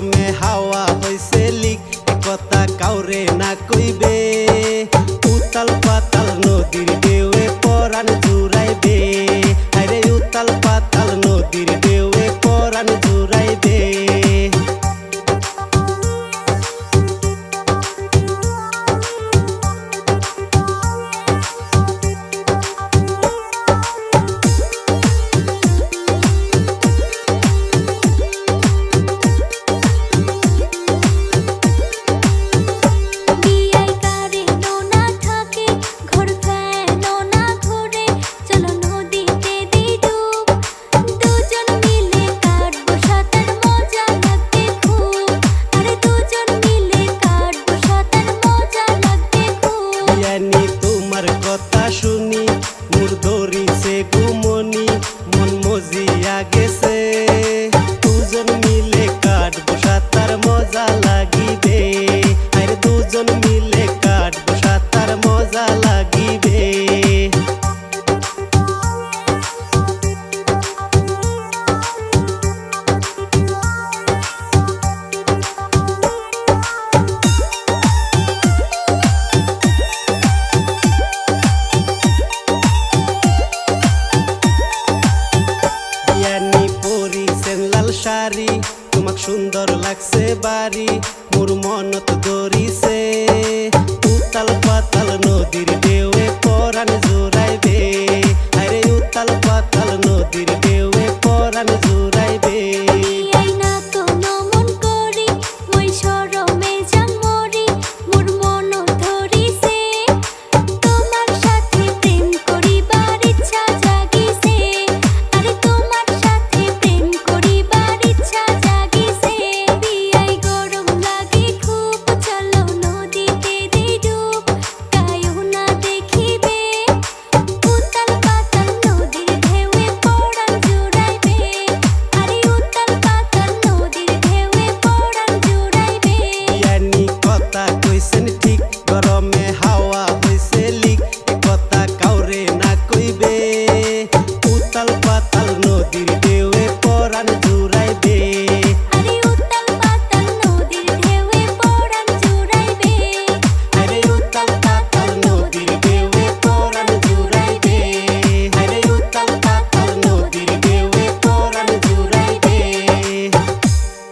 কলমে হাওয়া হইছে লিক কথা কাউরে না কইবে। উতাল পাতাল নদীর গে মিলে তোমাক সুন্দর লাগছে বাড়ি। মোর মনত দরিছে উতাল পাতাল নদীর